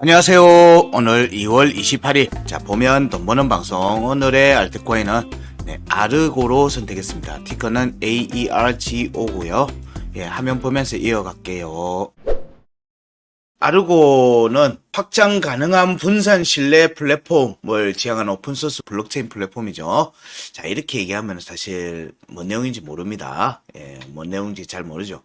안녕하세요. 오늘 2월 28일. 자, 보면 돈 버는 방송. 오늘의 알트코인은 네, 아르고로 선택했습니다. 티커는 AERGO고요. 예, 화면 보면서 이어갈게요. 아르고는 확장 가능한 분산 신뢰 플랫폼을 지향하는 오픈소스 블록체인 플랫폼이죠. 자, 이렇게 얘기하면 사실 뭔 내용인지 모릅니다. 예, 뭔 내용인지 잘 모르죠.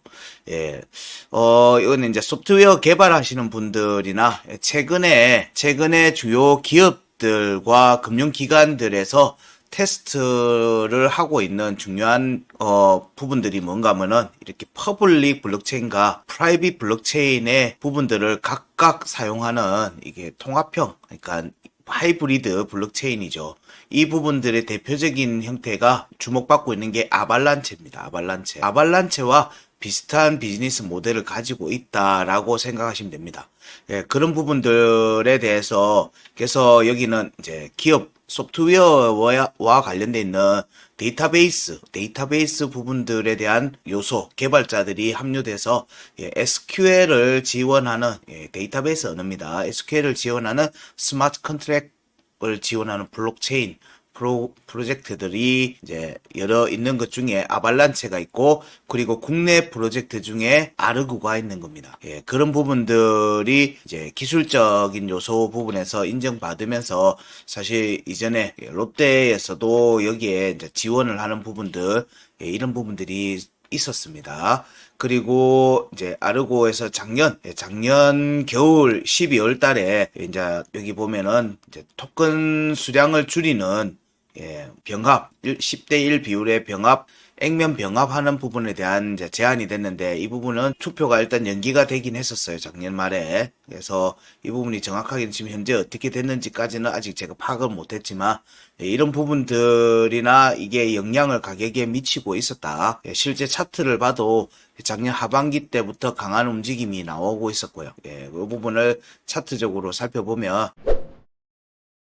예, 어, 이거는 이제 소프트웨어 개발하시는 분들이나 최근에, 최근에 주요 기업들과 금융기관들에서 테스트를 하고 있는 중요한 어, 부분들이 뭔가 하면은 이렇게 퍼블릭 블록체인과 프라이빗 블록체인의 부분들을 각각 사용하는 이게 통합형 그러니까 하이브리드 블록체인이죠. 이 부분들의 대표적인 형태가 주목받고 있는 게 아발란체입니다. 아발란체. 아발란체와 비슷한 비즈니스 모델을 가지고 있다라고 생각하시면 됩니다. 예, 그런 부분들에 대해서 그래서 여기는 이제 기업 소프트웨어와 관련돼 있는 데이터베이스, 데이터베이스 부분들에 대한 요소, 개발자들이 합류돼서 예, SQL을 지원하는 예, 데이터베이스 언어입니다. SQL을 지원하는 스마트 컨트랙을 지원하는 블록체인 프로, 프로젝트들이 이제 여러 있는 것 중에 아발란체가 있고 그리고 국내 프로젝트 중에 아르구가 있는 겁니다. 예, 그런 부분들이 이제 기술적인 요소 부분에서 인정받으면서 사실 이전에 롯데에서도 여기에 이제 지원을 하는 부분들 예, 이런 부분들이 있었습니다. 그리고 이제 아르고에서 작년 예, 작년 겨울 12월 달에 이제 여기 보면은 이제 토큰 수량을 줄이는 예, 병합 10대 1 비율의 병합 액면 병합하는 부분에 대한 이제 제한이 됐는데 이 부분은 투표가 일단 연기가 되긴 했었어요 작년 말에. 그래서 이 부분이 정확하게 지금 현재 어떻게 됐는지까지는 아직 제가 파악을 못했지만 예, 이런 부분들이나 이게 영향을 가격에 미치고 있었다. 예, 실제 차트를 봐도 작년 하반기 때부터 강한 움직임이 나오고 있었고요. 예, 이 부분을 차트적으로 살펴보면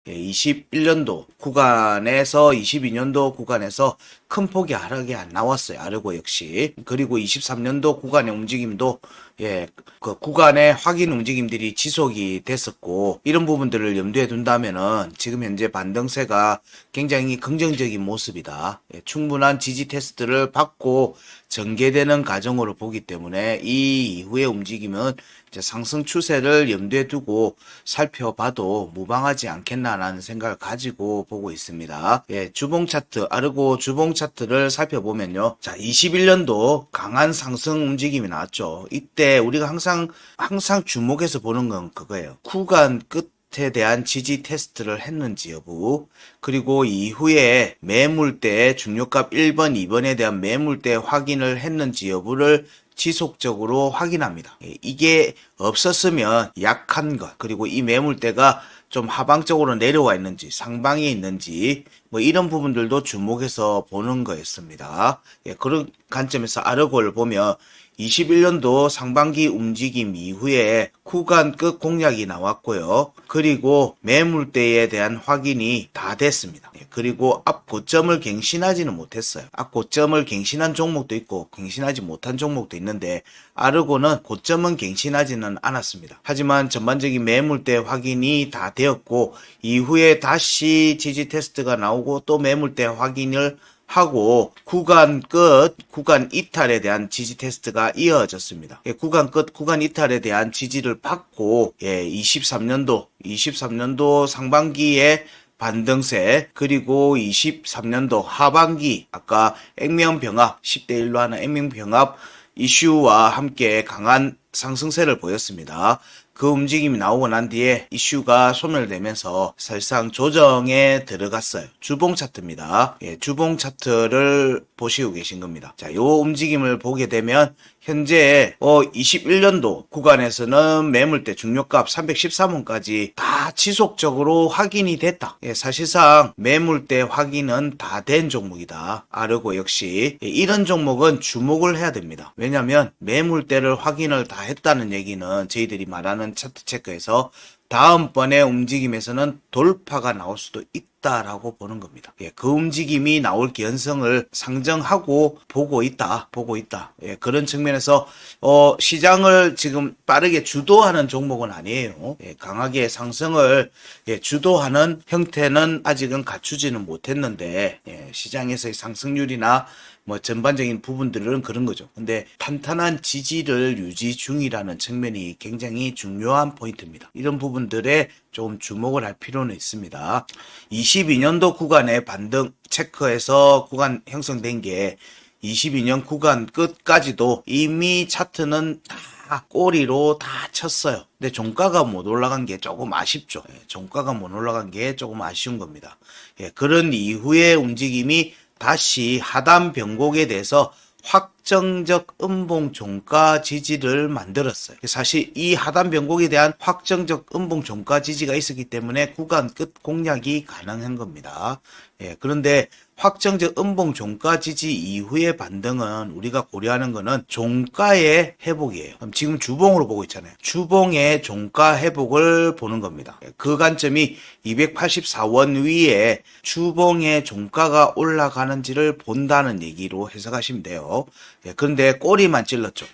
21년도 구간에서 22년도 구간에서 큰 폭의 하락이 안 나왔어요. 아르고 역시. 그리고 23년도 구간의 움직임도 예, 그 구간의 확인 움직임들이 지속이 됐었고 이런 부분들을 염두에 둔다면은 지금 현재 반등세가 굉장히 긍정적인 모습이다. 예, 충분한 지지 테스트를 받고 전개되는 과정으로 보기 때문에 이 이후의 움직임은 상승 추세를 염두에 두고 살펴봐도 무방하지 않겠나라는 생각을 가지고 보고 있습니다. 예, 주봉 차트, 아르고 주봉 차트를 살펴보면요. 자, 21년도 강한 상승 움직임이 나왔죠. 이때 우리가 항상, 항상 주목해서 보는 건 그거예요. 구간 끝 에 대한 지지 테스트를 했는지 여부 그리고 이후에 매물대 중요값 1번 2번에 대한 매물대 확인을 했는지 여부를 지속적으로 확인합니다. 예, 이게 없었으면 약한 것 그리고 이 매물대가 좀 하방적으로 내려와 있는지 상방에 있는지 뭐 이런 부분들도 주목해서 보는 거였습니다. 예, 그런 관점에서 아르고를 보면 21년도 상반기 움직임 이후에 구간 끝 공략이 나왔고요. 그리고 매물대에 대한 확인이 다 됐습니다. 예, 그리고 앞 고점을 갱신하지는 못했어요. 앞 고점을 갱신한 종목도 있고 갱신하지 못한 종목도 있는데 아르고는 고점은 갱신하지는 않았습니다. 하지만 전반적인 매물대 확인이 다 되었고 이후에 다시 지지 테스트가 나오고 또 매물대 확인을 하고 구간 끝, 구간 이탈에 대한 지지 테스트가 이어졌습니다. 예, 구간 끝, 구간 이탈에 대한 지지를 받고 예, 23년도, 23년도 상반기에 반등세 그리고 23년도 하반기 아까 액면 병합 10대 1로 하는 액면 병합 이슈와 함께 강한 상승세를 보였습니다. 그 움직임이 나오고 난 뒤에 이슈가 소멸되면서 사실상 조정에 들어갔어요. 주봉 차트입니다. 예, 주봉 차트를 보시고 계신 겁니다. 자, 요 움직임을 보게 되면 현재 어 21년도 구간에서는 매물대 중요값 313원까지 다 지속적으로 확인이 됐다. 예, 사실상 매물대 확인은 다 된 종목이다. 아르고 역시 예, 이런 종목은 주목을 해야 됩니다. 왜냐하면 매물대를 확인을 다 했다는 얘기는 저희들이 말하는 차트 체크에서 다음번에 움직임에서는 돌파가 나올 수도 있다. 있다라고 보는 겁니다. 예, 그 움직임이 나올 개연성을 상정하고 보고 있다, 보고 있다. 예, 그런 측면에서 어, 시장을 지금 빠르게 주도하는 종목은 아니에요. 예, 강하게 상승을 예, 주도하는 형태는 아직은 갖추지는 못했는데 예, 시장에서의 상승률이나 뭐 전반적인 부분들은 그런 거죠. 근데 탄탄한 지지를 유지 중이라는 측면이 굉장히 중요한 포인트입니다. 이런 부분들에 좀 주목을 할 필요는 있습니다. 22년도 구간의 반등 체크해서 구간 형성된 게 22년 구간 끝까지도 이미 차트는 다 꼬리로 다 쳤어요. 근데 종가가 못 올라간 게 조금 아쉽죠. 예, 종가가 못 올라간 게 조금 아쉬운 겁니다. 예, 그런 이후의 움직임이 다시 하단 변곡에 대해서 확정적 음봉 종가 지지를 만들었어요. 사실 이 하단 변곡에 대한 확정적 음봉 종가 지지가 있었기 때문에 구간 끝 공략이 가능한 겁니다. 예, 그런데 확정적 음봉 종가 지지 이후의 반등은 우리가 고려하는 거는 종가의 회복이에요. 그럼 지금 주봉으로 보고 있잖아요. 주봉의 종가 회복을 보는 겁니다. 예, 그 관점이 284원 위에 주봉의 종가가 올라가는지를 본다는 얘기로 해석하시면 돼요. 예, 그런데 꼬리만 찔렀죠.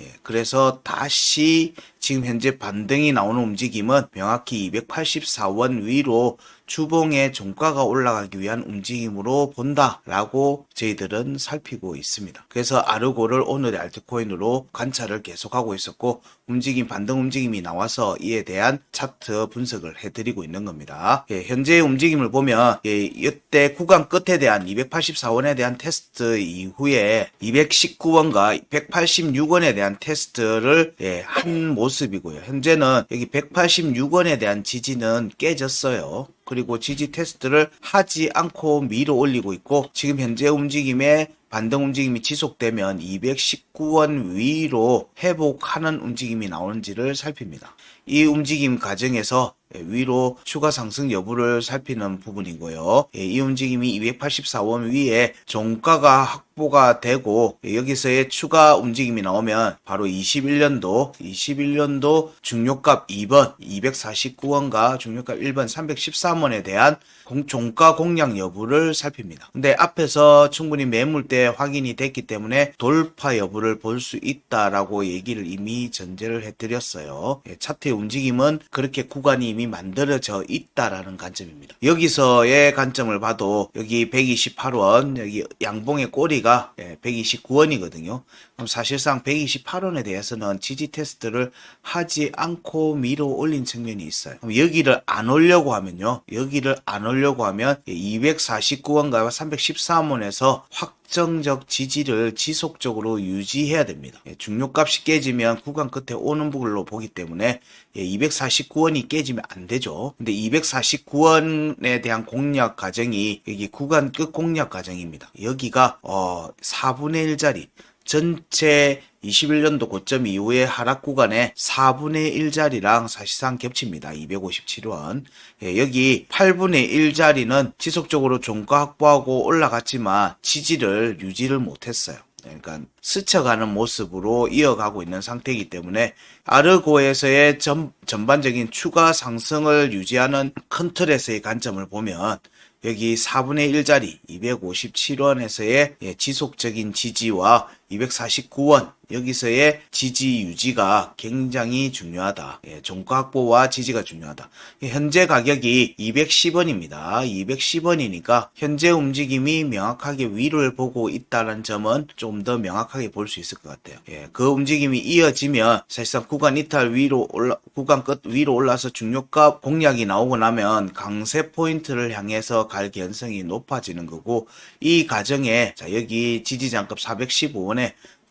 예, 그래서 다시 지금 현재 반등이 나오는 움직임은 명확히 284원 위로 주봉의 종가가 올라가기 위한 움직임으로 본다라고 저희들은 살피고 있습니다. 그래서 아르고를 오늘의 알트코인으로 관찰을 계속하고 있었고 움직임 반등 움직임이 나와서 이에 대한 차트 분석을 해드리고 있는 겁니다. 예, 현재의 움직임을 보면 예, 이때 구간 끝에 대한 284원에 대한 테스트 이후에 219원과 186원에 대한 테스트를 예, 한 모습 이고요. 현재는 여기 186원에 대한 지지는 깨졌어요. 그리고 지지 테스트를 하지 않고 밀어 올리고 있고 지금 현재 움직임에 반등 움직임이 지속되면 219원 위로 회복하는 움직임이 나오는지를 살핍니다. 이 움직임 과정에서 위로 추가 상승 여부를 살피는 부분이고요. 예, 이 움직임이 284원 위에 종가가 확보가 되고 예, 여기서의 추가 움직임이 나오면 바로 21년도 21년도 중요값 2번 249원과 중요값 1번 313원에 대한 공, 종가 공략 여부를 살핍니다. 근데 앞에서 충분히 매물대 확인이 됐기 때문에 돌파 여부를 볼 수 있다라고 얘기를 이미 전제를 해드렸어요. 예, 차트의 움직임은 그렇게 구간이 이미 만들어져 있다라는 관점입니다. 여기서의 관점을 봐도 여기 128원 여기 양봉의 꼬리가 129원이거든요. 그럼 사실상 128원에 대해서는 지지 테스트를 하지 않고 밀어 올린 측면이 있어요. 여기를 안 올려고 하면요. 여기를 안 올려고 하면 249원과 313원에서 확 확정적 지지를 지속적으로 유지해야 됩니다. 예, 중요값이 깨지면 구간 끝에 오는 부분로 보기 때문에 249원이 깨지면 안 되죠. 근데 249원에 대한 공략 과정이 여기 구간 끝 공략 과정입니다. 여기가 어 4분의 1짜리 전체 21년도 고점 이후에 하락 구간에 4분의 1자리랑 사실상 겹칩니다. 257원. 예, 여기 8분의 1자리는 지속적으로 종가 확보하고 올라갔지만 지지를 유지를 못했어요. 그러니까 스쳐가는 모습으로 이어가고 있는 상태이기 때문에 아르고에서의 전, 전반적인 추가 상승을 유지하는 큰 틀에서의 관점을 보면 여기 4분의 1자리 257원에서의 예, 지속적인 지지와 249원 여기서의 지지 유지가 굉장히 중요하다. 예, 종가 확보와 지지가 중요하다. 예, 현재 가격이 210원입니다. 210원이니까 현재 움직임이 명확하게 위를 보고 있다는 점은 좀 더 명확하게 볼 수 있을 것 같아요. 예, 그 움직임이 이어지면 사실상 구간 이탈 위로 올라 구간 끝 위로 올라서 중요가 공략이 나오고 나면 강세 포인트를 향해서 갈 개연성이 높아지는 거고 이 과정에 자 여기 지지장급 415원에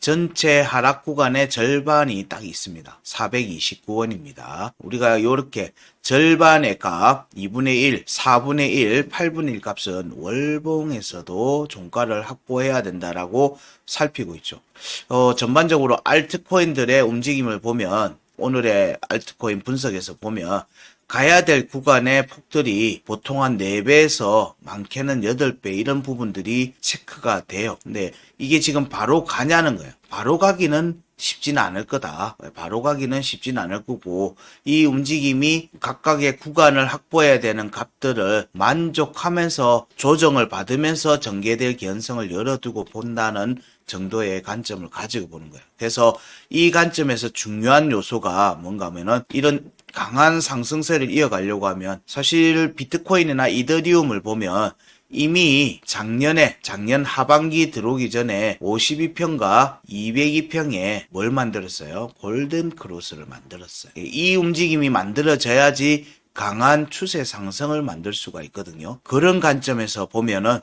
전체 하락 구간의 절반이 딱 있습니다. 429원입니다. 우리가 이렇게 절반의 값 2분의 1, 4분의 1, 8분의 1 값은 월봉에서도 종가를 확보해야 된다라고 살피고 있죠. 어, 전반적으로 알트코인들의 움직임을 보면 오늘의 알트코인 분석에서 보면 가야 될 구간의 폭들이 보통 한 4배에서 많게는 8배 이런 부분들이 체크가 돼요. 근데 이게 지금 바로 가냐는 거예요. 바로 가기는 쉽지는 않을 거다. 바로 가기는 쉽지는 않을 거고 이 움직임이 각각의 구간을 확보해야 되는 값들을 만족하면서 조정을 받으면서 전개될 개연성을 열어두고 본다는 정도의 관점을 가지고 보는 거예요. 그래서 이 관점에서 중요한 요소가 뭔가 하면은 이런 강한 상승세를 이어가려고 하면 사실 비트코인이나 이더리움을 보면 이미 작년에 작년 하반기 들어오기 전에 52평과 202평에 뭘 만들었어요? 골든 크로스를 만들었어요. 이 움직임이 만들어져야지 강한 추세 상승을 만들 수가 있거든요. 그런 관점에서 보면은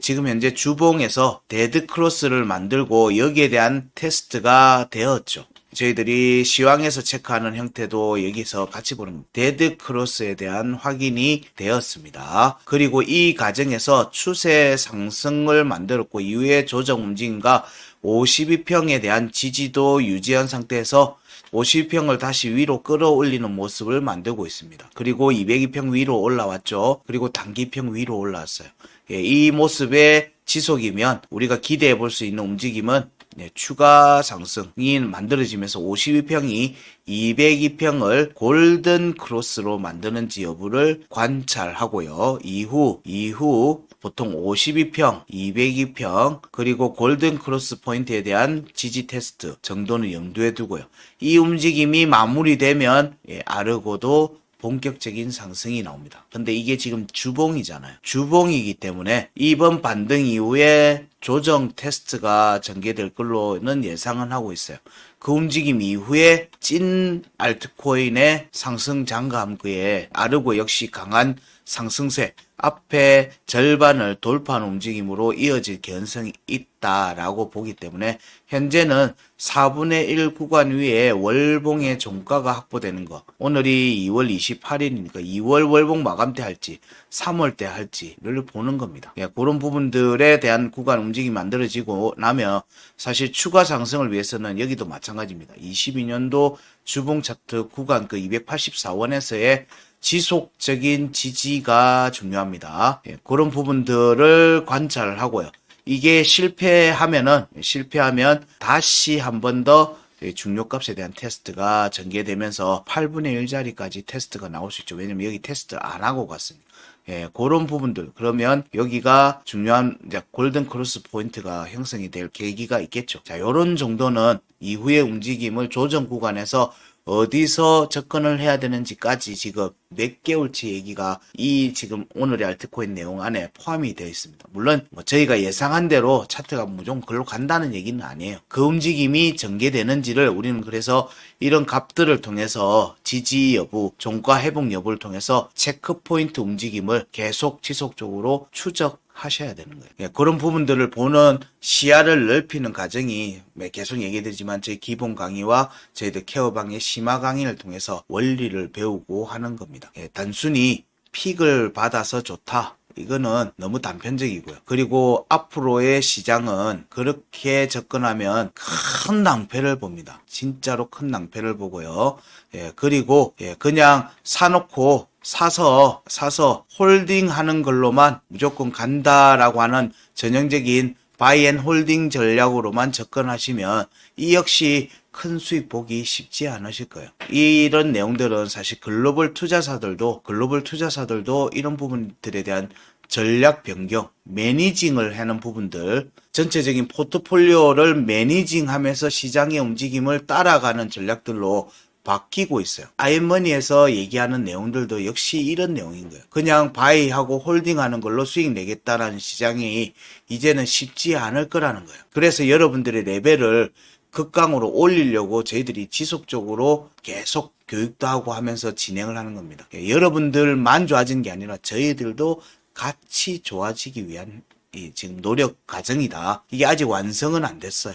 지금 현재 주봉에서 데드 크로스를 만들고 여기에 대한 테스트가 되었죠. 저희들이 시황에서 체크하는 형태도 여기서 같이 보는 데드 크로스에 대한 확인이 되었습니다. 그리고 이 과정에서 추세 상승을 만들었고 이후에 조정 움직임과 52평에 대한 지지도 유지한 상태에서 52평을 다시 위로 끌어올리는 모습을 만들고 있습니다. 그리고 202평 위로 올라왔죠. 그리고 단기평 위로 올라왔어요. 예, 이 모습의 지속이면 우리가 기대해 볼 수 있는 움직임은 네, 추가 상승이 만들어지면서 52평이 202평을 골든 크로스로 만드는지 여부를 관찰하고요. 이후, 이후 보통 52평, 202평, 그리고 골든 크로스 포인트에 대한 지지 테스트 정도는 염두에 두고요. 이 움직임이 마무리되면 예, 아르고도 본격적인 상승이 나옵니다. 근데 이게 지금 주봉이잖아요. 주봉이기 때문에 이번 반등 이후에 조정 테스트가 전개될 걸로는 예상은 하고 있어요. 그 움직임 이후에 찐 알트코인의 상승 장감기에 아르고 역시 강한 상승세 앞에 절반을 돌파하는 움직임으로 이어질 개연성이 있다라고 보기 때문에 현재는 4분의 1 구간 위에 월봉의 종가가 확보되는 거 오늘이 2월 28일이니까 2월 월봉 마감 때 할지 3월 때 할지를 보는 겁니다. 예, 그런 부분들에 대한 구간 움직임이 만들어지고 나면 사실 추가 상승을 위해서는 여기도 마찬가지입니다. 22년도 주봉 차트 구간 그 284원에서의 지속적인 지지가 중요합니다. 예, 그런 부분들을 관찰을 하고요. 이게 실패하면은 실패하면 다시 한 번 더 중요값에 대한 테스트가 전개되면서 8분의 1자리까지 테스트가 나올 수 있죠. 왜냐면 여기 테스트 안 하고 갔으니까. 예, 그런 부분들. 그러면 여기가 중요한 이제 골든 크로스 포인트가 형성이 될 계기가 있겠죠. 자, 요런 정도는 이후의 움직임을 조정 구간에서 어디서 접근을 해야 되는지까지 지금 몇 개월치 얘기가 이 지금 오늘의 알트코인 내용 안에 포함이 되어 있습니다. 물론 뭐 저희가 예상한 대로 차트가 무조건 글로 간다는 얘기는 아니에요. 그 움직임이 전개되는지를 우리는 그래서 이런 값들을 통해서 지지 여부, 종가 회복 여부를 통해서 체크 포인트 움직임을 계속 지속적으로 추적 하셔야 되는 거예요. 예, 그런 부분들을 보는 시야를 넓히는 과정이 네, 계속 얘기드리지만 저희 기본 강의와 저희들 케어방의 심화 강의를 통해서 원리를 배우고 하는 겁니다. 예, 단순히 픽을 받아서 좋다. 이거는 너무 단편적이고요. 그리고 앞으로의 시장은 그렇게 접근하면 큰 낭패를 봅니다. 진짜로 큰 낭패를 보고요. 예, 그리고 예, 그냥 사놓고 사서 사서 홀딩 하는 걸로만 무조건 간다라고 하는 전형적인 바이앤 홀딩 전략으로만 접근하시면 이 역시 큰 수익 보기 쉽지 않으실 거예요. 이런 내용들은 사실 글로벌 투자사들도 글로벌 투자사들도 이런 부분들에 대한 전략 변경, 매니징을 하는 부분들, 전체적인 포트폴리오를 매니징하면서 시장의 움직임을 따라가는 전략들로 바뀌고 있어요. 아이머니에서 얘기하는 내용들도 역시 이런 내용인 거예요. 그냥 바이하고 홀딩하는 걸로 수익 내겠다라는 시장이 이제는 쉽지 않을 거라는 거예요. 그래서 여러분들의 레벨을 극강으로 올리려고 저희들이 지속적으로 계속 교육도 하고 하면서 진행을 하는 겁니다. 예, 여러분들만 좋아지는 게 아니라 저희들도 같이 좋아지기 위한 이 지금 노력 과정이다. 이게 아직 완성은 안 됐어요.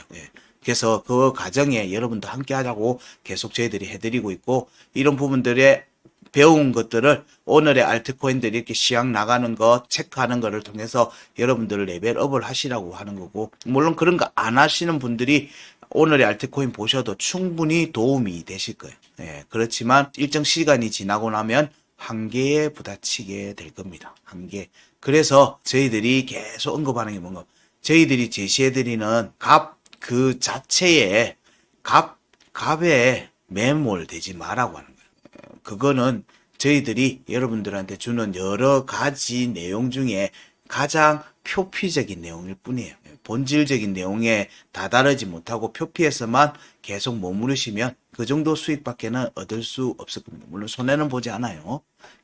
예. 그래서 그 과정에 여러분도 함께 하자고 계속 저희들이 해드리고 있고 이런 부분들에 배운 것들을 오늘의 알트코인들이 이렇게 시향 나가는 거 체크하는 거를 통해서 여러분들 레벨업을 하시라고 하는 거고 물론 그런 거 안 하시는 분들이 오늘의 알트코인 보셔도 충분히 도움이 되실 거예요. 예, 그렇지만 일정 시간이 지나고 나면 한계에 부딪히게 될 겁니다. 한계. 그래서 저희들이 계속 언급하는 게 뭔가 저희들이 제시해드리는 값 그 자체에 값 값에 매몰되지 말라고 하는 거예요. 그거는 저희들이 여러분들한테 주는 여러 가지 내용 중에 가장 표피적인 내용일 뿐이에요. 본질적인 내용에 다다르지 못하고 표피에서만 계속 머무르시면 그 정도 수익밖에는 얻을 수 없을 겁니다. 물론 손해는 보지 않아요.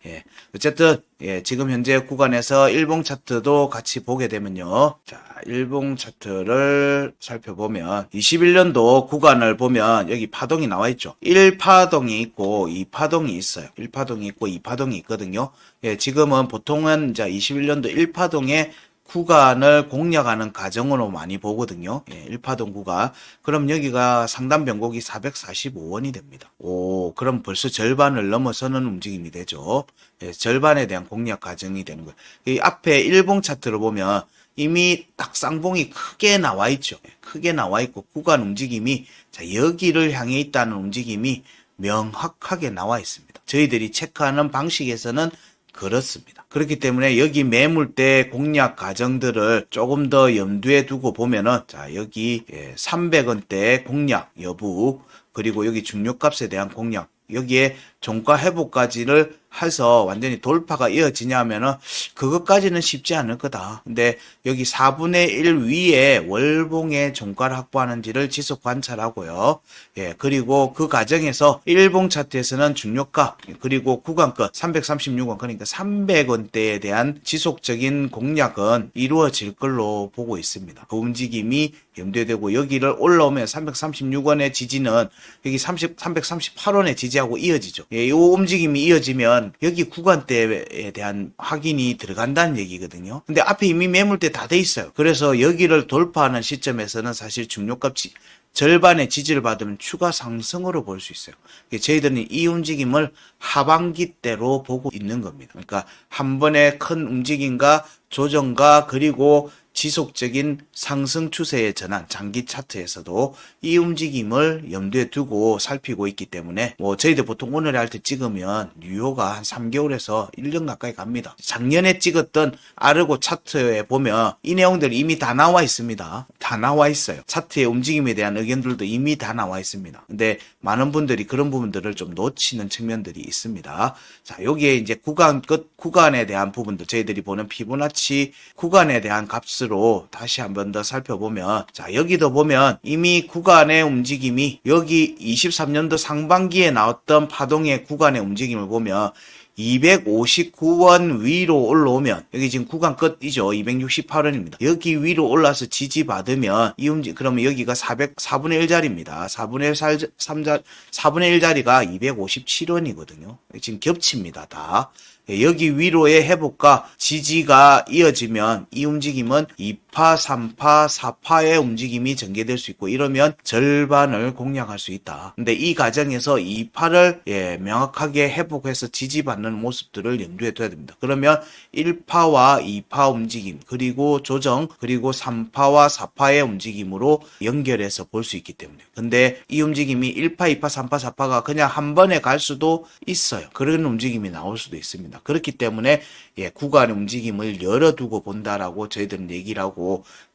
예. 어쨌든, 예, 지금 현재 구간에서 일봉 차트도 같이 보게 되면요. 자, 일봉 차트를 살펴보면 21년도 구간을 보면 여기 파동이 나와 있죠. 1파동이 있고 2파동이 있어요. 1파동이 있고 2파동이 있거든요. 예, 지금은 보통은 이제 21년도 1파동에 구간을 공략하는 과정으로 많이 보거든요. 예, 1파동 구간. 그럼 여기가 상단 변곡이 445원이 됩니다. 오, 그럼 벌써 절반을 넘어서는 움직임이 되죠. 예, 절반에 대한 공략 과정이 되는 거예요. 이 앞에 일봉 차트를 보면 이미 딱 쌍봉이 크게 나와 있죠. 예, 크게 나와 있고 구간 움직임이 자, 여기를 향해 있다는 움직임이 명확하게 나와 있습니다. 저희들이 체크하는 방식에서는 그렇습니다. 그렇기 때문에 여기 매물 대 공략 과정들을 조금 더 염두에 두고 보면은 자 여기 300원대 공략 여부 그리고 여기 중요값에 대한 공략 여기에 종가 회복까지를 해서 완전히 돌파가 이어지냐 하면은 그것까지는 쉽지 않을 거다. 근데 여기 4분의 1 위에 월봉의 종가를 확보하는지를 지속 관찰하고요. 예, 그리고 그 과정에서 일봉 차트에서는 중요가 그리고 구간권 336원 그러니까 300원대에 대한 지속적인 공략은 이루어질 걸로 보고 있습니다. 그 움직임이 염두에 되고 여기를 올라오면 336원의 지지는 여기 30, 338원의 지지하고 이어지죠. 예, 이 움직임이 이어지면 여기 구간대에 대한 확인이 들어간다는 얘기거든요. 근데 앞에 이미 매물대 다 돼 있어요. 그래서 여기를 돌파하는 시점에서는 사실 중요값 지, 절반의 지지를 받으면 추가 상승으로 볼 수 있어요. 저희들은 이 움직임을 하반기 때로 보고 있는 겁니다. 그러니까 한 번의 큰 움직임과 조정과 그리고 지속적인 상승 추세의 전환, 장기 차트에서도 이 움직임을 염두에 두고 살피고 있기 때문에 뭐 저희들 보통 오늘 할 때 찍으면 유효가 한 3개월에서 1년 가까이 갑니다. 작년에 찍었던 아르고 차트에 보면 이 내용들이 이미 다 나와 있습니다. 다 나와 있어요. 차트의 움직임에 대한 의견들도 이미 다 나와 있습니다. 근데 많은 분들이 그런 부분들을 좀 놓치는 측면들이 있습니다. 자, 여기에 이제 구간 끝 구간에 대한 부분도 저희들이 보는 피보나치 구간에 대한 값을 로 다시 한 번 더 살펴보면 자 여기도 보면 이미 구간의 움직임이 여기 23년도 상반기에 나왔던 파동의 구간의 움직임을 보면 259원 위로 올라오면 여기 지금 구간 끝이죠. 268원입니다. 여기 위로 올라서 지지받으면 이 움직 그러면 여기가 400 4분의 1 자리입니다. 4분의 1 3자 4분의 1 자리가 257원이거든요. 지금 겹칩니다. 다. 예, 여기 위로의 회복과 지지가 이어지면 이 움직임은 2파, 3파, 4파의 움직임이 전개될 수 있고 이러면 절반을 공략할 수 있다. 근데 이 과정에서 2파를 예, 명확하게 회복해서 지지받는 모습들을 염두에 둬야 됩니다. 그러면 1파와 2파 움직임 그리고 조정 그리고 3파와 4파의 움직임으로 연결해서 볼 수 있기 때문에 근데 이 움직임이 1파, 2파, 3파, 4파가 그냥 한 번에 갈 수도 있어요. 그런 움직임이 나올 수도 있습니다. 그렇기 때문에 예, 구간의 움직임을 열어두고 본다라고 저희들은 얘기를 하고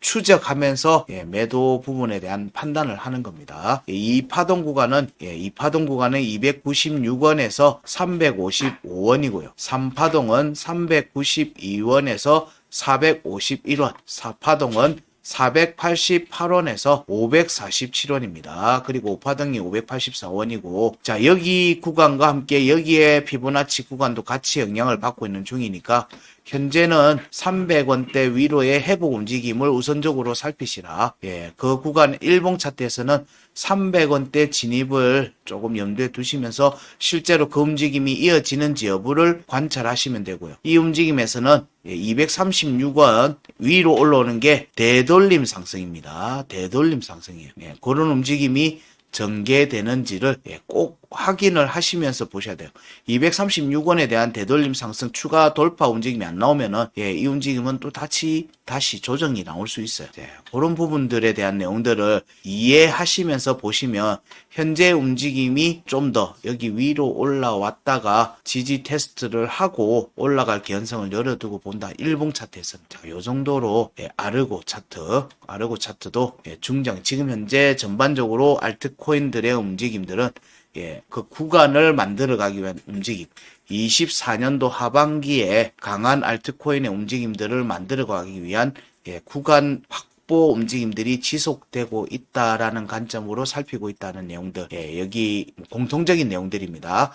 추적하면서 예, 매도 부분에 대한 판단을 하는 겁니다. 예, 이 파동 구간은 예, 이 파동 구간은 296원에서 355원이고요. 3파동은 392원에서 451원, 4파동은 488원에서 547원입니다. 그리고 5파등이 584원이고 자 여기 구간과 함께 여기에 피보나치 구간도 같이 영향을 받고 있는 중이니까 현재는 300원대 위로의 회복 움직임을 우선적으로 살피시라. 예, 그 구간 일봉 차트에서는 300원대 진입을 조금 염두에 두시면서 실제로 그 움직임이 이어지는지 여부를 관찰하시면 되고요. 이 움직임에서는 236원 위로 올라오는 게 대돌림 상승입니다. 대돌림 상승이에요. 예, 그런 움직임이 전개되는지를 예, 꼭 확인을 하시면서 보셔야 돼요. 236원에 대한 되돌림 상승 추가 돌파 움직임이 안 나오면은 예, 이 움직임은 또 다시 다시 조정이 나올 수 있어요. 예, 그런 부분들에 대한 내용들을 이해하시면서 보시면 현재 움직임이 좀 더 여기 위로 올라왔다가 지지 테스트를 하고 올라갈 개연성을 열어두고 본다. 일봉 차트에서는 자, 요 정도로 예, 아르고 차트, 아르고 차트도 예, 중장 지금 현재 전반적으로 알트코인들의 움직임들은 예, 그 구간을 만들어 가기 위한 움직임. 24년도 하반기에 강한 알트코인의 움직임들을 만들어 가기 위한 예, 구간 확보 움직임들이 지속되고 있다라는 관점으로 살피고 있다는 내용들. 예, 여기 공통적인 내용들입니다.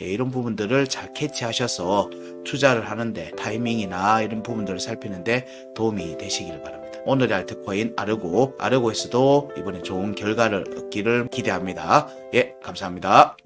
예, 이런 부분들을 잘 캐치하셔서 투자를 하는데 타이밍이나 이런 부분들을 살피는데 도움이 되시기를 바랍니다. 오늘의 알트코인 아르고, 아르고에서도 이번에 좋은 결과를 얻기를 기대합니다. 예, 감사합니다.